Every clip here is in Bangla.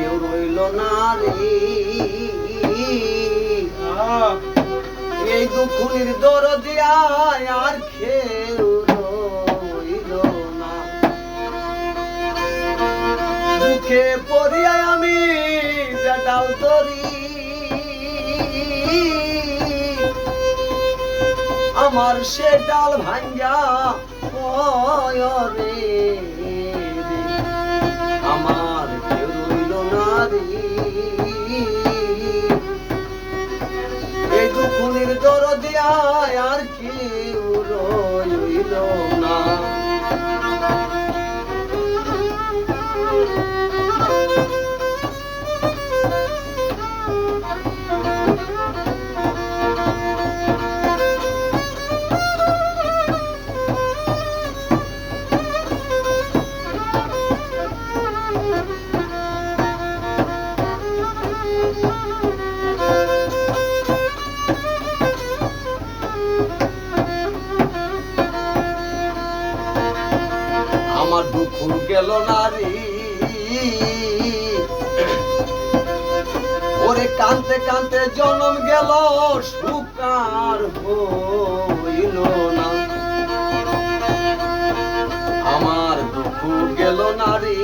কেউ রইল না এই দুঃখনির দরদিয়ায় আর কেউ রইল না দুঃখে পড়িয়ায় আমি বেটাও তরি আমার সে ডাল ভাঙ্গা রে রে। யாருக்கு গেল না রে। ওরে কানতে কানতে জনম গেল, সুকার হইল না। আমার দুঃখ গেল না রে।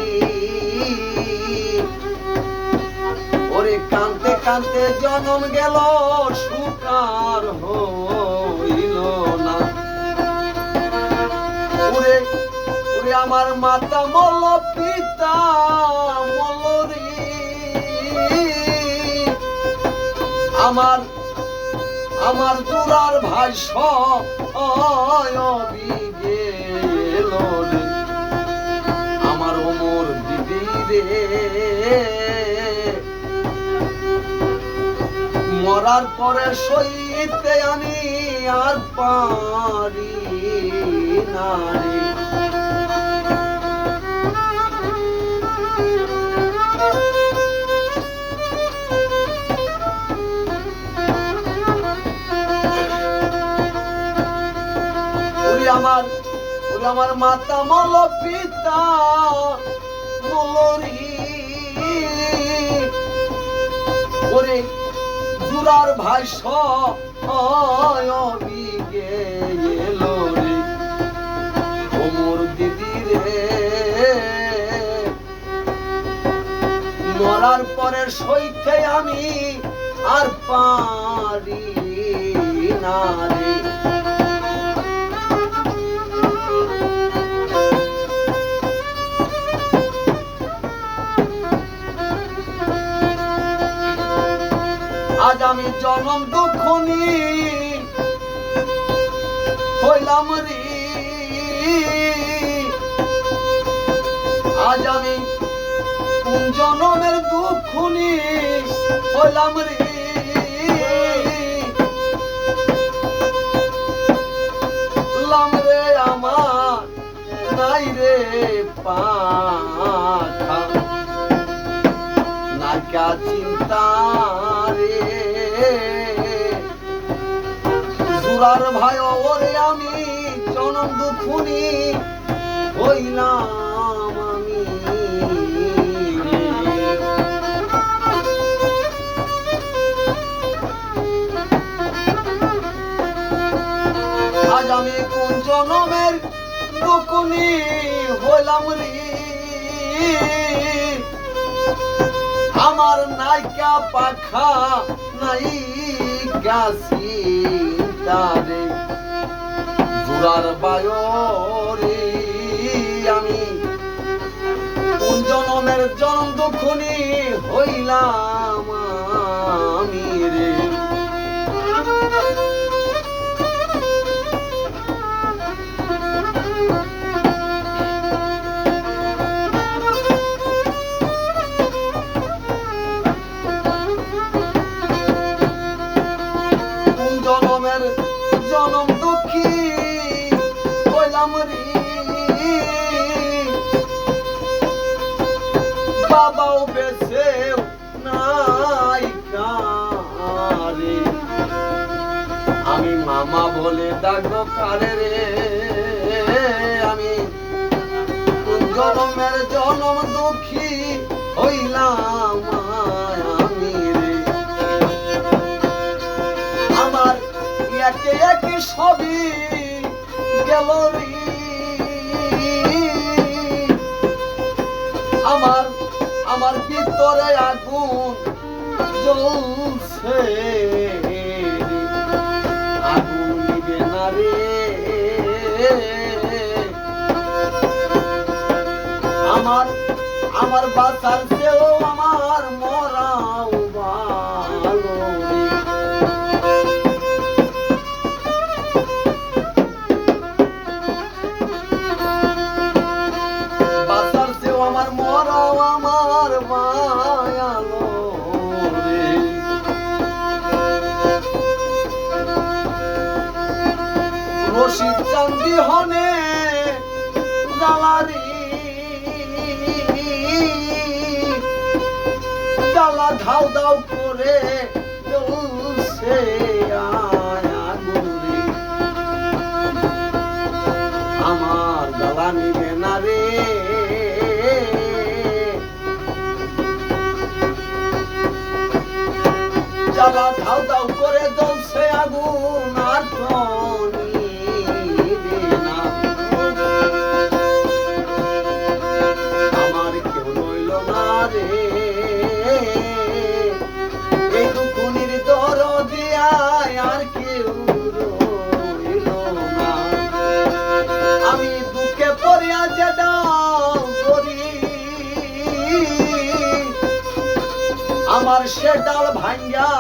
ওরে কানতে কানতে জনম গেল, সুকার হইল না। ওরে আমার মাতা মল পিতা মলরি আমার আমার দুরার ভাই আমার ওমর দিদি রে। মরার পরে সইতে আমি আর পারি না আমার ওরে আমার মাতা মল পিতা ওরে জুরার ভাই ওমর দিদি রে। মরার পরে সইতে আমি আর পারি না রে। আজ আমি জনম দুঃখনি হইলাম রে। আজ আমি জনমের দুঃখনি হইলাম রে। রে চিন্তা। রে জুরার ভাই, ওরে আমি জনম দুখুনি হইলাম আমি। আজ আমি কোন জনমের দুকুনি হইলাম রে। আমার নাইকা পাখা নাই গাছি। তারে। জুড়ার বায়রে আমি কোন জনমের জনম দুঃখনি হইলাম। মামা বলে ডাকবো কারে রে। আমি জনমের জনম দুঃখী হইলাম আমি রে। আমার একে একে সবই গেল রে। আমার ভিতরে আগুন জ্বলছে। আমার আমার বাসার চেয়েও আমার মরাও ভালো রশিদ চান্দি হনে জ্বালারি জ্বালা ধাও দাও করে আমার জ্বালা নিবে না রে। জ্বালা ধাও দাও ডাল করি। আমার সে ডাল ভাঙ্গা